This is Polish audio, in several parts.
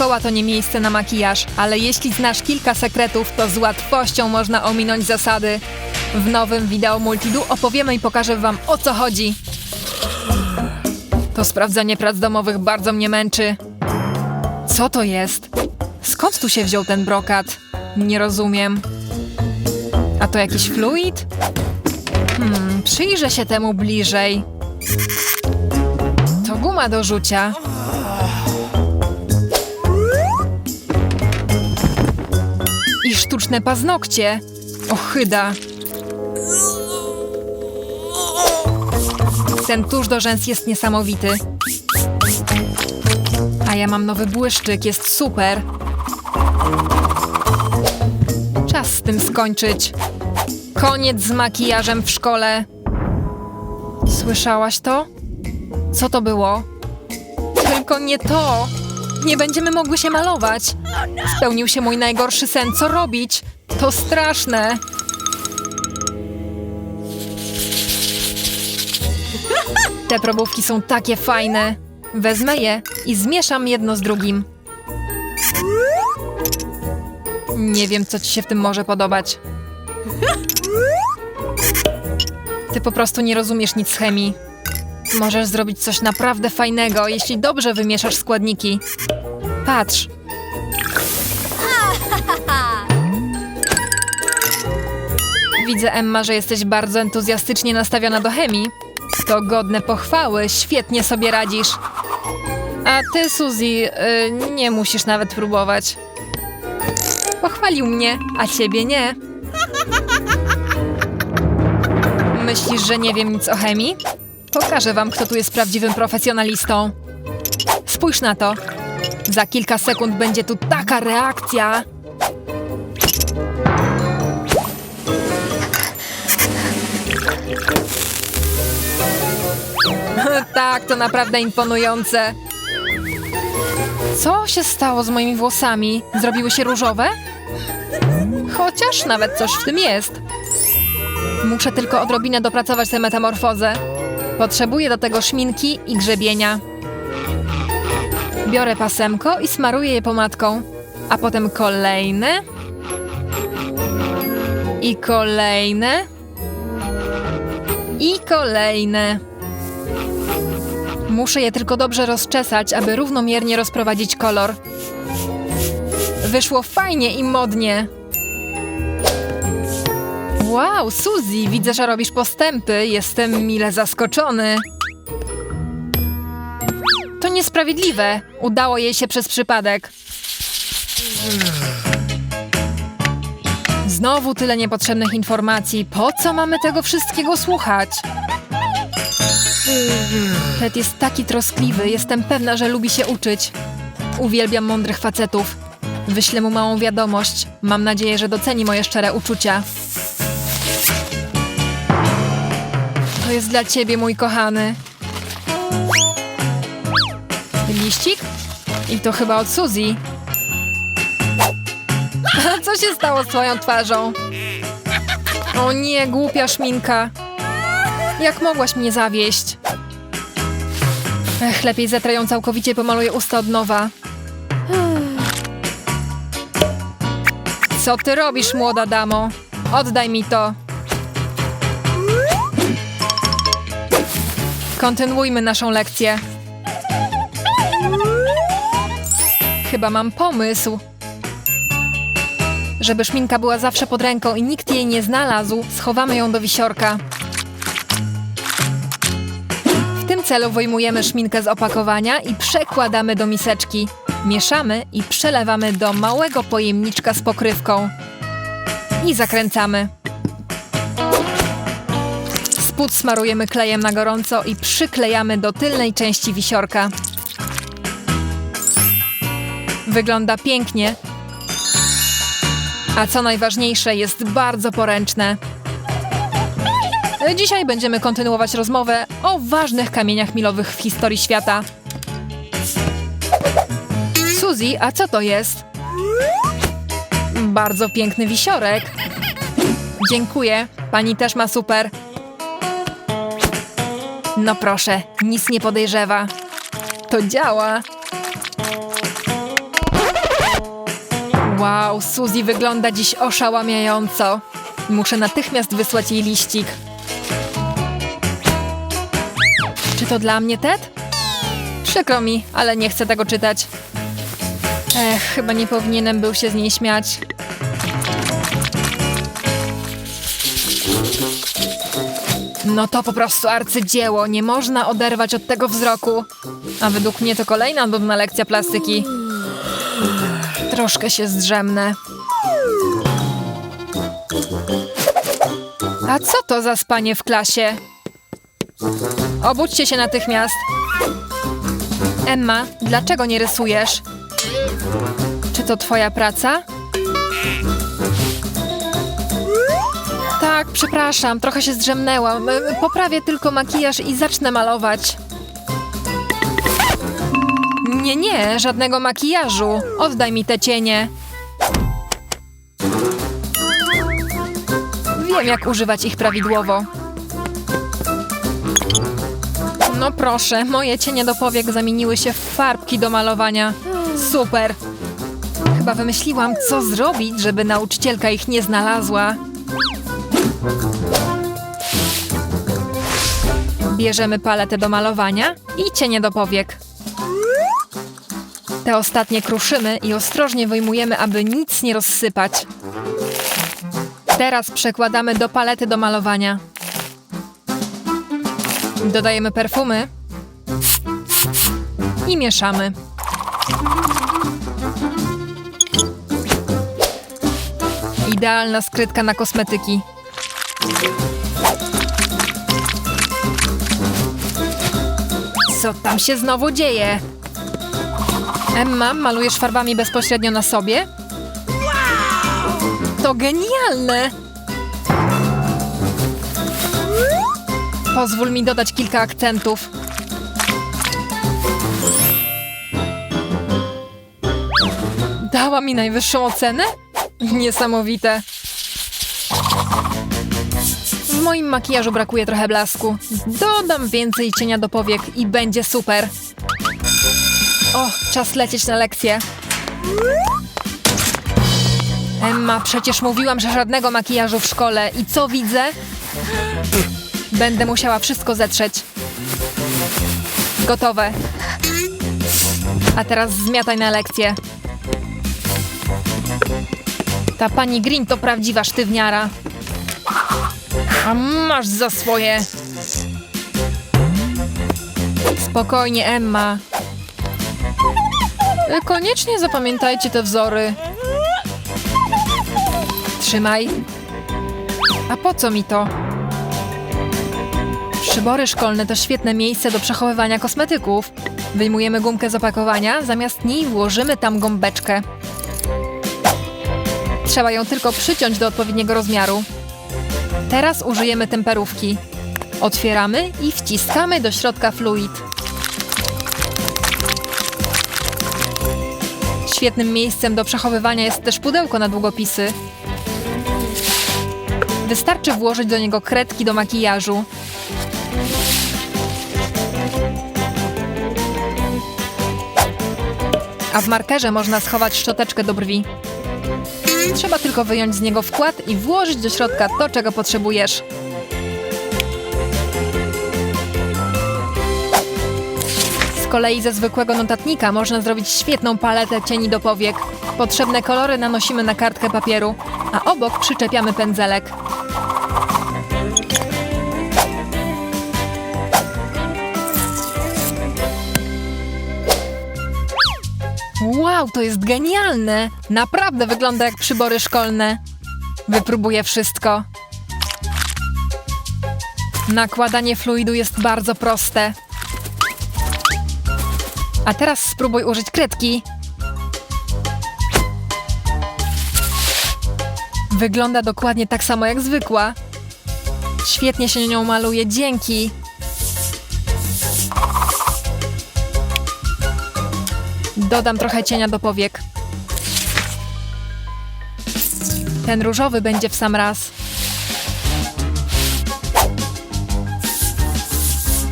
Szkoła to nie miejsce na makijaż, ale jeśli znasz kilka sekretów, to z łatwością można ominąć zasady. W nowym wideo Multidu opowiemy i pokażę wam o co chodzi. To sprawdzanie prac domowych bardzo mnie męczy. Co to jest? Skąd tu się wziął ten brokat? Nie rozumiem. A to jakiś fluid? Hmm, przyjrzę się temu bliżej. To guma do rzucia. Sztuczne paznokcie. Ochyda. Ten tusz do rzęs jest niesamowity. A ja mam nowy błyszczyk, jest super. Czas z tym skończyć. Koniec z makijażem w szkole. Słyszałaś to? Co to było? Tylko nie to! Nie będziemy mogły się malować. Spełnił się mój najgorszy sen. Co robić? To straszne. Te probówki są takie fajne. Wezmę je i zmieszam jedno z drugim. Nie wiem, co ci się w tym może podobać. Ty po prostu nie rozumiesz nic z chemii. Możesz zrobić coś naprawdę fajnego, jeśli dobrze wymieszasz składniki. Patrz. Widzę, Emma, że jesteś bardzo entuzjastycznie nastawiona do chemii. To godne pochwały, świetnie sobie radzisz. A ty, Suzy, y, nie musisz nawet próbować. Pochwalił mnie, a ciebie nie. Myślisz, że nie wiem nic o chemii? Pokażę wam, kto tu jest prawdziwym profesjonalistą. Spójrz na to. Za kilka sekund będzie tu taka reakcja. tak, to naprawdę imponujące. Co się stało z moimi włosami? Zrobiły się różowe? Chociaż nawet coś w tym jest. Muszę tylko odrobinę dopracować tę metamorfozę. Potrzebuję do tego szminki i grzebienia. Biorę pasemko i smaruję je pomadką. A potem kolejne. I kolejne. I kolejne. Muszę je tylko dobrze rozczesać, aby równomiernie rozprowadzić kolor. Wyszło fajnie i modnie. Wow, Suzy, widzę, że robisz postępy. Jestem mile zaskoczony. To niesprawiedliwe. Udało jej się przez przypadek. Znowu tyle niepotrzebnych informacji. Po co mamy tego wszystkiego słuchać? Ted jest taki troskliwy. Jestem pewna, że lubi się uczyć. Uwielbiam mądrych facetów. Wyślę mu małą wiadomość. Mam nadzieję, że doceni moje szczere uczucia. To jest dla ciebie, mój kochany. Liścik? I to chyba od Suzy. Co się stało z twoją twarzą? O nie, głupia szminka. Jak mogłaś mnie zawieść? Ech, lepiej zetrę ją całkowicie, pomaluję usta od nowa. Co ty robisz, młoda damo? Oddaj mi to. Kontynuujmy naszą lekcję. Chyba mam pomysł. Żeby szminka była zawsze pod ręką i nikt jej nie znalazł, schowamy ją do wisiorka. W tym celu wyjmujemy szminkę z opakowania i przekładamy do miseczki. Mieszamy i przelewamy do małego pojemniczka z pokrywką. I zakręcamy. Spód smarujemy klejem na gorąco i przyklejamy do tylnej części wisiorka. Wygląda pięknie. A co najważniejsze, jest bardzo poręczne. Dzisiaj będziemy kontynuować rozmowę o ważnych kamieniach milowych w historii świata. Suzy, a co to jest? Bardzo piękny wisiorek. Dziękuję. Pani też ma super. No proszę, nic nie podejrzewa. To działa. Wow, Suzy wygląda dziś oszałamiająco. Muszę natychmiast wysłać jej liścik. Czy to dla mnie, Ted? Przykro mi, ale nie chcę tego czytać. Ech, chyba nie powinienem był się z niej śmiać. No to po prostu arcydzieło, nie można oderwać od tego wzroku. A według mnie to kolejna nudna lekcja plastyki. Troszkę się zdrzemnę. A co to za spanie w klasie? Obudźcie się natychmiast. Emma, dlaczego nie rysujesz? Czy to twoja praca? Tak, przepraszam, trochę się zdrzemnęłam. E, Poprawię tylko makijaż i zacznę malować. Nie, nie, żadnego makijażu. Oddaj mi te cienie. Wiem, jak używać ich prawidłowo. No proszę, moje cienie do powiek zamieniły się w farbki do malowania. Super. Chyba wymyśliłam, co zrobić, żeby nauczycielka ich nie znalazła. Bierzemy paletę do malowania i cienie do powiek. Te ostatnie kruszymy i ostrożnie wyjmujemy, aby nic nie rozsypać. Teraz przekładamy do palety do malowania. Dodajemy perfumy i mieszamy. Idealna skrytka na kosmetyki. Co tam się znowu dzieje? Emma, malujesz farbami bezpośrednio na sobie? To genialne! Pozwól mi dodać kilka akcentów. Dała mi najwyższą ocenę? Niesamowite. Moim makijażu brakuje trochę blasku. Dodam więcej cienia do powiek i będzie super. O, czas lecieć na lekcję. Emma, przecież mówiłam, że żadnego makijażu w szkole. I co widzę? Będę musiała wszystko zetrzeć. Gotowe. A teraz zmiataj na lekcję. Ta pani Green to prawdziwa sztywniara. A masz za swoje. Spokojnie, Emma. E, Koniecznie zapamiętajcie te wzory. Trzymaj. A po co mi to? Przybory szkolne to świetne miejsce do przechowywania kosmetyków. Wyjmujemy gumkę z opakowania, zamiast niej włożymy tam gąbeczkę. Trzeba ją tylko przyciąć do odpowiedniego rozmiaru. Teraz użyjemy temperówki. Otwieramy i wciskamy do środka fluid. Świetnym miejscem do przechowywania jest też pudełko na długopisy. Wystarczy włożyć do niego kredki do makijażu. A w markerze można schować szczoteczkę do brwi. Trzeba tylko wyjąć z niego wkład i włożyć do środka to, czego potrzebujesz. Z kolei ze zwykłego notatnika można zrobić świetną paletę cieni do powiek. Potrzebne kolory nanosimy na kartkę papieru, a obok przyczepiamy pędzelek. Wow, to jest genialne! Naprawdę wygląda jak przybory szkolne. Wypróbuję wszystko. Nakładanie fluidu jest bardzo proste. A teraz spróbuj użyć kredki. Wygląda dokładnie tak samo jak zwykła. Świetnie się nią maluje, dzięki. Dodam trochę cienia do powiek. Ten różowy będzie w sam raz.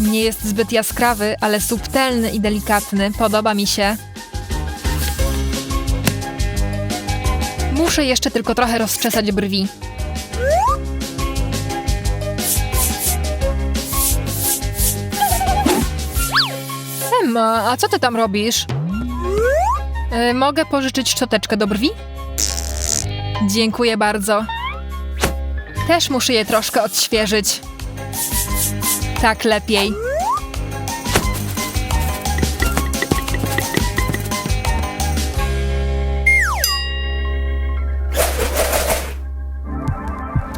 Nie jest zbyt jaskrawy, ale subtelny i delikatny. Podoba mi się. Muszę jeszcze tylko trochę rozczesać brwi. Emma, a co ty tam robisz? E, mogę pożyczyć szczoteczkę do brwi? Dziękuję bardzo. Też muszę je troszkę odświeżyć. Tak lepiej.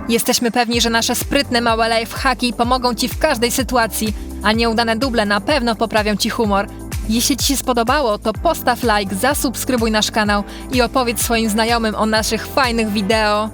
Jesteśmy pewni, że nasze sprytne małe lifehacki pomogą Ci w każdej sytuacji, a nieudane duble na pewno poprawią Ci humor. Jeśli Ci się spodobało, to postaw like, zasubskrybuj nasz kanał i opowiedz swoim znajomym o naszych fajnych wideo.